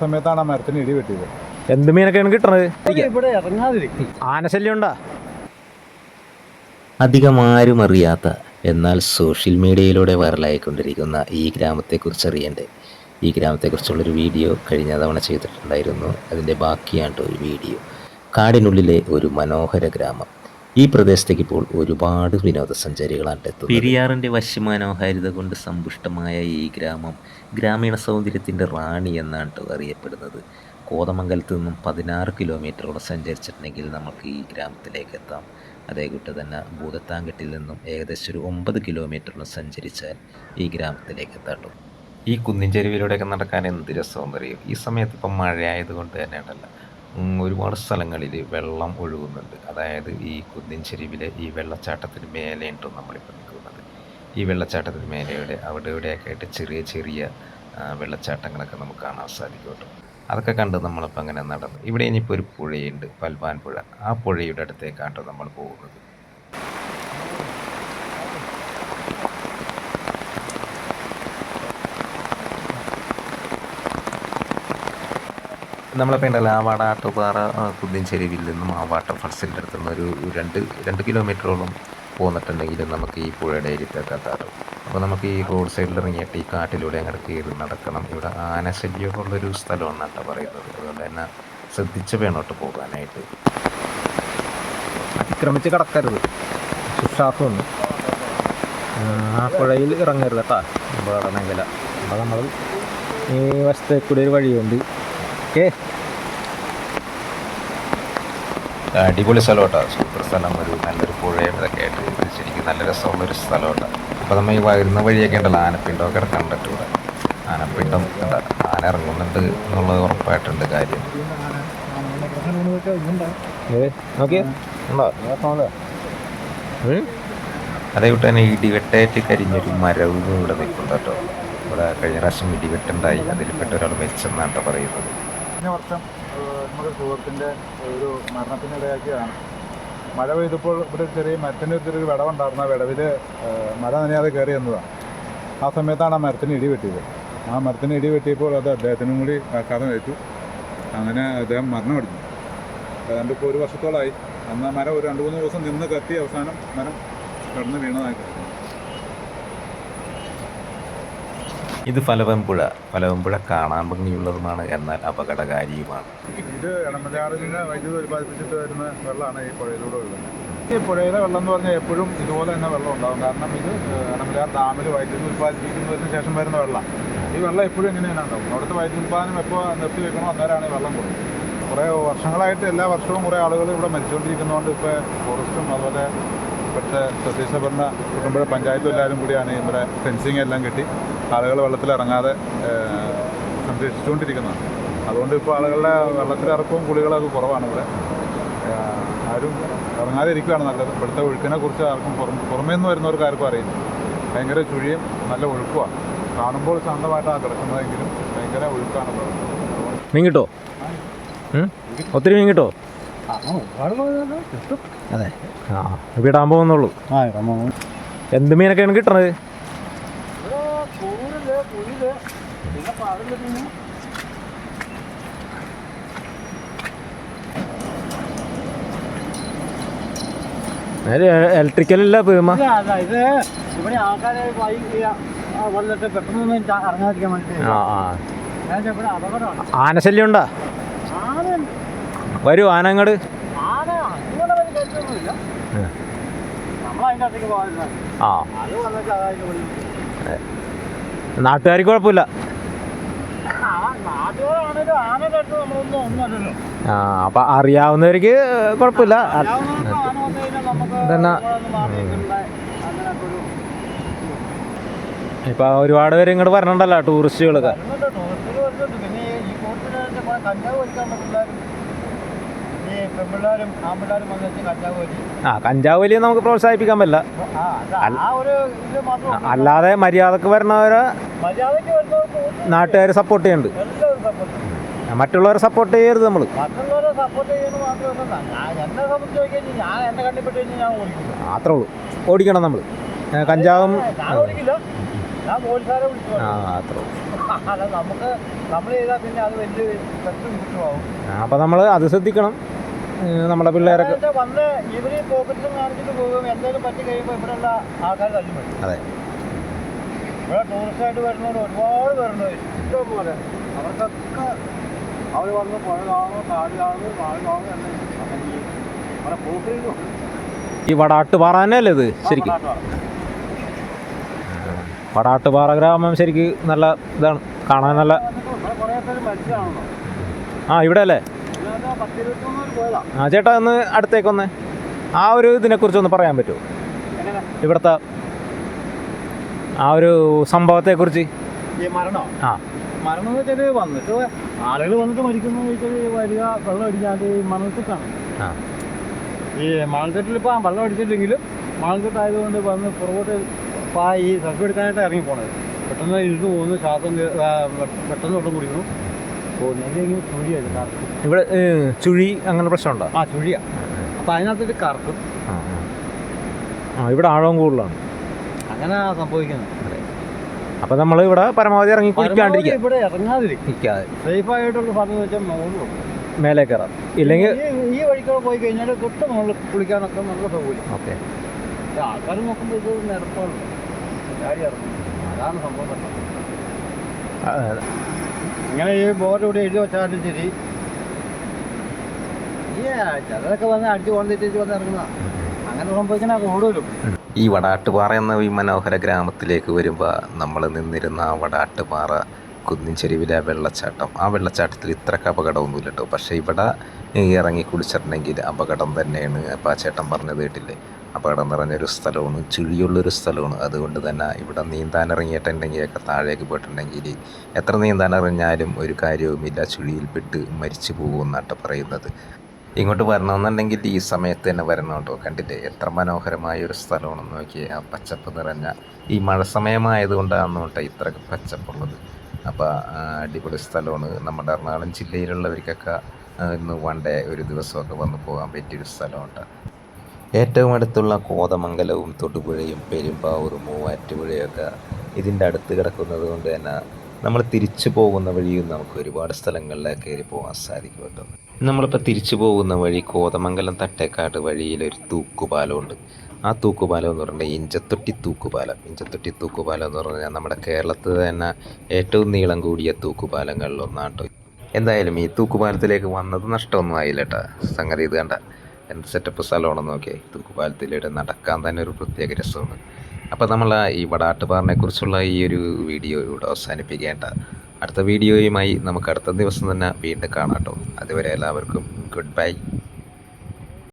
സമയത്താണ് ആ മരത്തിന് ഇടി വെട്ടിയത്. എന്ത് മീനൊക്കെയാണ് കിട്ടണത്? ആനശല്യം ഉണ്ടാ അധികം ആരും അറിയാത്ത എന്നാൽ സോഷ്യൽ മീഡിയയിലൂടെ വൈറലായിക്കൊണ്ടിരിക്കുന്ന ഈ ഗ്രാമത്തെക്കുറിച്ച് അറിയണ്ടേ? ഈ ഗ്രാമത്തെക്കുറിച്ചുള്ളൊരു വീഡിയോ കഴിഞ്ഞ തവണ ചെയ്തിട്ടുണ്ടായിരുന്നു. അതിന്റെ ബാക്കിയാണ് ഒരു വീഡിയോ. കാടിനുള്ളിലെ ഒരു മനോഹര ഗ്രാമം. ഈ പ്രദേശത്തേക്ക് ഇപ്പോൾ ഒരുപാട് വിനോദസഞ്ചാരികളാണ് എത്തുന്നത്. പെരിയാറിന്റെ വശ്യമനോഹാരിത കൊണ്ട് സമ്പുഷ്ടമായ ഈ ഗ്രാമം ഗ്രാമീണ സൗന്ദര്യത്തിന്റെ റാണി എന്നാണ് അറിയപ്പെടുന്നത്. കോതമംഗലത്ത് നിന്നും പതിനാറ് കിലോമീറ്ററോളം സഞ്ചരിച്ചിട്ടുണ്ടെങ്കിൽ നമുക്ക് ഈ ഗ്രാമത്തിലേക്ക് എത്താം. അതേ കൂട്ട് തന്നെ ഭൂതത്താങ്കെട്ടിൽ നിന്നും ഏകദേശം ഒരു ഒമ്പത് കിലോമീറ്ററോളം സഞ്ചരിച്ചാൽ ഈ ഗ്രാമത്തിലേക്ക് എത്താട്ടോ ഈ കുന്നിൻ ചെരുവിലൂടെയൊക്കെ നടക്കാൻ എന്ത് രസമെന്നറിയും ഈ സമയത്ത് ഇപ്പം മഴയായതുകൊണ്ട് തന്നെ ഉണ്ടല്ലോ ഒരുപാട് സ്ഥലങ്ങളിൽ വെള്ളം ഒഴുകുന്നുണ്ട്. അതായത് ഈ കുന്നിൻ ചെരുവിലെ ഈ വെള്ളച്ചാട്ടത്തിന് മേലെയാണ് നമ്മളിപ്പോൾ നിൽക്കുന്നത്. ഈ വെള്ളച്ചാട്ടത്തിന് മേലെയുടെ അവിടെ ഇവിടെയൊക്കെ ആയിട്ട് ചെറിയ ചെറിയ വെള്ളച്ചാട്ടങ്ങളൊക്കെ നമുക്ക് കാണാൻ സാധിക്കും കേട്ടോ അതൊക്കെ കണ്ട് നമ്മളിപ്പോൾ അങ്ങനെ നടന്നു. ഇവിടെ ഇനിയിപ്പോൾ ഒരു പുഴയുണ്ട് പൽവാൻ പുഴ. ആ പുഴയുടെ അടുത്തേക്കാട്ടോ നമ്മൾ പോകുന്നത്. നമ്മളിപ്പോൾ ഉണ്ടല്ലോ ആവാട ആട്ടുപാറ കുന്നിൻചെരുവിൽ കുന്നിൻ ചെരുവിൽ നിന്നും ആ വാട്ടർഫാൾസിന്റെ അടുത്ത് നിന്ന് ഒരു രണ്ട് രണ്ട് കിലോമീറ്ററോളം പോന്നിട്ടുണ്ടെങ്കിൽ നമുക്ക് ഈ പുഴയുടെ അരിത്തൊക്കെ എത്താറും അപ്പോൾ നമുക്ക് ഈ റോഡ് സൈഡിൽ ഇറങ്ങിയിട്ട് ഈ കാട്ടിലൂടെ അങ്ങോട്ട് കയറി നടക്കണം. ഇവിടെ ആനശല്യമൊക്കെ ഉള്ളൊരു സ്ഥലമാണ് കേട്ടോ പറയുന്നത്. അതുകൊണ്ട് തന്നെ ശ്രദ്ധിച്ച് വേണോട്ട് പോകാനായിട്ട്. അതിക്രമിച്ച് കിടക്കരുത്. ശുശ്വാസമൊന്ന് ആ പുഴയിൽ ഇറങ്ങരുത് കേട്ടാ. ഇവിടെ മേഖല. അപ്പോൾ നമ്മൾ ഈ വശത്തേക്കൂടി ഒരു വഴിയുണ്ട്. ഓക്കേ. അടിപൊളി സ്ഥലമാട്ടോ. സൂപ്പർ സ്ഥലം ഒരു നല്ലൊരു പുഴയൊക്കെ ആയിട്ട്. ശരിക്കും നല്ല രസമുള്ളൊരു സ്ഥലമാണ് അപ്പോൾ നമ്മൾ ഈ വരുന്ന വഴിയൊക്കെ ഉണ്ടല്ലോ ആനപ്പിണ്ടമൊക്കെ കണ്ടിട്ട് ഇവിടെ. ആനപ്പിണ്ടം ആന ഇറങ്ങുന്നുണ്ട് എന്നുള്ളത് ഉറപ്പായിട്ടുണ്ട് കാര്യം. അതേ വിട്ട് തന്നെ ഇടിവെട്ടേറ്റ് കരിഞ്ഞൊരു മരവും ഇവിടെ നിൽക്കുന്നുണ്ട് കേട്ടോ. ഇവിടെ കഴിഞ്ഞ പ്രാവശ്യം ഇടിവെട്ടുണ്ടായി. അതിൽപ്പെട്ട ഒരാൾ മരിച്ചെന്നാണ് കേട്ടോ പറയുന്നത്. കഴിഞ്ഞ വർഷം നമ്മുടെ സുഹൃത്തിന്റെ ഒരു മരണത്തിനിടയാക്കിയതാണ് മഴ പെയ്തപ്പോൾ ഇവിടെ ചെറിയ മരത്തിന്റെ ഒരു ചെറിയൊരു വിടവുണ്ടായിരുന്നു. ആ വിടവിൽ മഴ നനയാതെ കയറി എന്നതാണ്. ആ സമയത്താണ് ആ മരത്തിന് ഇടി വെട്ടിയത്. ആ മരത്തിന് ഇടി വെട്ടിയപ്പോൾ അത് അദ്ദേഹത്തിനും കൂടി ആഘാതം ഏറ്റു. അങ്ങനെ അദ്ദേഹം മരണമടിഞ്ഞു. ഏതാണ്ട് ഇപ്പോൾ ഒരു വർഷത്തോളമായി അന്ന് മരം ഒരു രണ്ട് മൂന്ന് ദിവസം നിന്ന് കത്തി അവസാനം മരം കടന്ന് വീണതായി. ഇത് ഫലവൻപുഴ ഫലവൻപുഴ കാണാൻ ഭംഗിയുള്ളതുമാണ് എന്നാൽ അപകടകാരിയുമാണ്. ഇത് വൈദ്യുതി ഉൽപ്പാദിപ്പിച്ചിട്ട് വരുന്ന വെള്ളമാണ് ഈ പുഴയിലൂടെ ഈ പുഴയിലെ വെള്ളം എന്ന് പറഞ്ഞാൽ എപ്പോഴും ഇതുപോലെ തന്നെ വെള്ളം ഉണ്ടാകും കാരണം ഇത് ഇളമലയാർ ഡാമിൽ വൈദ്യുതി ഉൽപ്പാദിപ്പിക്കുന്നതിന് ശേഷം വരുന്ന വെള്ളം. ഈ വെള്ളം എപ്പോഴും ഇങ്ങനെയാണ് ഉണ്ടാവും. അവിടുത്തെ വൈദ്യുതി ഉൽപ്പാദനം എപ്പോൾ നിർത്തി വെക്കണോ അന്നേരമാണ് ഈ വെള്ളം കൊടുക്കുന്നത്. കുറേ വർഷങ്ങളായിട്ട് എല്ലാ വർഷവും കുറേ ആളുകൾ ഇവിടെ മരിച്ചുകൊണ്ടിരിക്കുന്നതുകൊണ്ട് ഇപ്പോൾ ഫോറസ്റ്റും അതുപോലെ ഇവിടുത്തെ തദ്ദേശ ഭരണ കുടുംബ പഞ്ചായത്തും എല്ലാവരും കൂടിയാണ് ഇവിടെ ഫെൻസിങ് എല്ലാം കെട്ടി. ആളുകൾ വെള്ളത്തിലിറങ്ങാതെ സംരക്ഷിച്ചുകൊണ്ടിരിക്കുന്നതാണ്. അതുകൊണ്ട് ഇപ്പോൾ ആളുകളുടെ വെള്ളത്തിലിറക്കവും കുളികളൊക്കെ കുറവാണ് ഇവിടെ. ആരും ഇറങ്ങാതെ ഇരിക്കുകയാണ് നല്ലത്. ഇവിടുത്തെ ഒഴുക്കിനെ കുറിച്ച് ആർക്കും പുറം പുറമേ നിന്ന് വരുന്നവർക്ക് ആർക്കും അറിയില്ല. ഭയങ്കര ചുഴിയും നല്ല ഒഴുക്കുമാണ് കാണുമ്പോൾ ശാന്തമായിട്ടാണ് കിടക്കുന്നതെങ്കിലും ഭയങ്കര ഒഴുക്കാണ് ഇവിടെ. മീൻ കിട്ടോ ഒത്തിരി മീൻ കിട്ടോ അതെ. ആ വിടാൻ പോകുന്നുള്ളൂ ആ ഇറങ്ങോ എന്ത് മീനൊക്കെയാണ് കിട്ടണത്? പിന്നെ ഇല്ല പേമ ഇത് ഇവിടെ ആൾക്കാരെ വന്നിട്ട് പെട്ടെന്ന് ഇറങ്ങാതിരിക്കാൻ വേണ്ടി ആ ആ. ഞാൻ ഇവിടെ അപകടമാണ്. ആനശല്യം ഉണ്ടാ. ആന വരൂ ആനങ്ങട് ആ. നാട്ടുകാർക്ക് കുഴപ്പമില്ല. ആ അപ്പൊ അറിയാവുന്നവർക്ക് കുഴപ്പമില്ല. ഇപ്പം ഒരുപാട് പേര് ഇങ്ങോട്ട് വരണുണ്ടല്ലോ ടൂറിസ്റ്റുകളൊക്കെ. ആ കഞ്ചാവ് വലിയ നമുക്ക് പ്രോത്സാഹിപ്പിക്കാൻ പറ്റില്ല. അല്ലാതെ മര്യാദയ്ക്ക് വരുന്നവരെ നാട്ടുകാർ സപ്പോർട്ട് ചെയ്യുന്നുണ്ട്. മറ്റുള്ളവരെ സപ്പോർട്ട് ചെയ്യരുത് നമ്മൾ മാത്രമേ ഉള്ളൂ. ഓടിക്കണം നമ്മൾ കഞ്ചാവും അപ്പൊ നമ്മൾ ആ. അത്ര അത് അപ്പം നമ്മൾ ശ്രദ്ധിക്കണം. നമ്മുടെ പിള്ളേരൊക്കെ. അതെ. ഇവിടെ ടൂറിസ്റ്റായിട്ട് വരുന്നവർ ഒരുപാട് പേരുണ്ട്. ഇഷ്ടം പോലെ അവർക്കൊക്കെ അവർ വന്ന് പുഴ കാട് എന്ന് ഈ ഈ വടാട്ടുപാറ തന്നെയല്ലേ ഇത്? ശരിക്കും. വടാട്ടുപാറ. ഗ്രാമം ശരിക്ക് നല്ല ഇതാണ്. കാണാൻ നല്ല ആ ഇവിടെ അല്ലേ ആ ചേട്ടാ ഒന്ന് അടുത്തേക്കൊന്ന് ആ ഒരു ഇതിനെക്കുറിച്ചൊന്ന് പറയാൻ പറ്റുമോ? ഇവിടുത്തെ ആ ഒരു സംഭവത്തെക്കുറിച്ച്. മരണോ? ആ. മരണം എന്ന് വെച്ചാൽ വന്നിട്ട് ആളുകൾ വന്നിട്ട് മരിക്കുന്നു വെച്ചാൽ വരിക വെള്ളം അടിക്കാണ്ട് ഈ വെള്ളം മണൽക്കെട്ടായതുകൊണ്ട് വന്ന് പുറകോട്ട് ഈ സർഫ് എടുക്കാനായിട്ട് ഇറങ്ങി പോണത് പെട്ടെന്ന് ഇരുന്ന് പോകുന്നു ശ്വാസം പെട്ടെന്ന് വെള്ളം കുടിക്കുന്നു. ഇവിടെ ചുഴി അങ്ങനെ പ്രശ്നമുണ്ടോ? ആ ചുഴിയാ. അപ്പം അതിനകത്തിട്ട് കറക്കും. ആ ഇവിടെ ആഴവും കൂടുതലാണ്. അങ്ങനെ സംഭവിക്കുന്നത്. അപ്പൊ നമ്മൾ ഇവിടെ പരമാവധി ഇറങ്ങി കുളിക്കാണ്ടിരിക്കുക ഇവിടെ ഇറങ്ങാതിരിക്കും നിൽക്കാതെ സേഫ് ആയിട്ടുള്ള സ്ഥലം വെച്ചാൽ മുകളിലും മേലെ കയറാം ഇല്ലെങ്കിൽ ഈ- വഴിക്കൂടെ പോയി കഴിഞ്ഞാൽ തൊട്ട് മുകളിൽ കുളിക്കാനൊക്കെ നല്ല സൗകര്യം. ഓക്കെ. ആൾക്കാർ നോക്കുമ്പോൾ ഇത് നിരപ്പാണ് അതാണ് സംഭവം. ഇങ്ങനെ ഈ ബോർഡ് എഴുതി വെച്ചാലും ശരി ഈ ചിലരൊക്കെ വന്ന് അടിച്ച് കൊണ്ടിട്ട് വന്ന് ഇറങ്ങുന്ന അങ്ങനെ സംഭവിക്കണ കൂടുതലും ഈ വടാട്ടുപാറ എന്ന ഈ മനോഹര ഗ്രാമത്തിലേക്ക് വരുമ്പോൾ നമ്മൾ നിന്നിരുന്ന ആ വടാട്ടുപാറ കുന്നിൻ ചെരുവിലെ വെള്ളച്ചാട്ടം. ആ വെള്ളച്ചാട്ടത്തിൽ ഇത്രക്ക് അപകടമൊന്നുമില്ല കേട്ടോ പക്ഷേ ഇവിടെ ഇറങ്ങി കുടിച്ചിട്ടുണ്ടെങ്കിൽ അപകടം തന്നെയാണ്. അപ്പോൾ ആ ചേട്ടൻ പറഞ്ഞത് കേട്ടില്ലേ? അപകടം നിറഞ്ഞൊരു സ്ഥലമാണ് ചുഴിയുള്ളൊരു സ്ഥലമാണ്. അതുകൊണ്ട് തന്നെ ഇവിടെ നീന്താൻ ഇറങ്ങിയിട്ടുണ്ടെങ്കിലൊക്കെ താഴേക്ക് പോയിട്ടുണ്ടെങ്കിൽ എത്ര നീന്താൻ അറിഞ്ഞാലും ഒരു കാര്യവുമില്ല. ചുഴിയിൽപ്പെട്ട് മരിച്ചു പോകുമെന്നാട്ടോ പറയുന്നത്. ഇങ്ങോട്ട് വരണമെന്നുണ്ടെങ്കിൽ ഈ സമയത്ത് തന്നെ വരണം കേട്ടോ. കണ്ടില്ലേ? എത്ര മനോഹരമായ ഒരു സ്ഥലമാണെന്ന് നോക്കി ആ പച്ചപ്പ് നിറഞ്ഞ ഈ മഴ സമയമായതുകൊണ്ടാണ് കേട്ടോ ഇത്ര പച്ചപ്പുള്ളത്. അപ്പോൾ അടിപൊളി സ്ഥലമാണ്. നമ്മുടെ എറണാകുളം ജില്ലയിലുള്ളവർക്കൊക്കെ ഇന്ന് വൺ ഡേ ഒരു ദിവസമൊക്കെ വന്ന് പോകാൻ പറ്റിയൊരു സ്ഥലമുണ്ട് ഏറ്റവും അടുത്തുള്ള കോതമംഗലവും തൊടുപുഴയും പെരുമ്പാവൂരും മൂവാറ്റുപുഴയൊക്കെ ഇതിന്റെ അടുത്ത് കിടക്കുന്നത് കൊണ്ട് തന്നെ നമ്മൾ തിരിച്ചു പോകുന്ന വഴിയും നമുക്ക് ഒരുപാട് സ്ഥലങ്ങളിലേക്ക് കയറി പോകാൻ സാധിക്കും കേട്ടോ. നമ്മളിപ്പോൾ തിരിച്ചു പോകുന്ന വഴി കോതമംഗലം തട്ടേക്കാട് വഴിയിൽ ഒരു തൂക്കുപാലമുണ്ട്. ആ തൂക്കുപാലം എന്ന് പറഞ്ഞാൽ ഇഞ്ചത്തൊട്ടി തൂക്കുപാലം. ഇഞ്ചത്തൊട്ടി തൂക്കുപാലം എന്ന് പറഞ്ഞാൽ നമ്മുടെ കേരളത്തിൽ തന്നെ ഏറ്റവും നീളം കൂടിയ തൂക്കുപാലങ്ങളിലൊന്നാട്ടോ എന്തായാലും ഈ തൂക്കുപാലത്തിലേക്ക് വന്നത് നഷ്ടമൊന്നും ആയില്ല കേട്ടോ. സംഗതി ഇത് കണ്ട. എന്ത് സെറ്റപ്പ് സ്ഥലമാണെന്ന് നോക്കിയേ. തൂക്കുപാലത്തിലൂടെ നടക്കാൻ തന്നെ ഒരു പ്രത്യേക രസമാണ്. അപ്പോൾ നമ്മൾ ഈ വടാട്ടുപാറിനെ കുറിച്ചുള്ള ഈ ഒരു വീഡിയോ ഇവിടെ അവസാനിപ്പിക്കേണ്ട. അടുത്ത വീഡിയോയുമായി നമുക്ക് അടുത്ത ദിവസം തന്നെ വീണ്ടും കാണാം കേട്ടോ. അതുവരെ എല്ലാവർക്കും ഗുഡ് ബൈ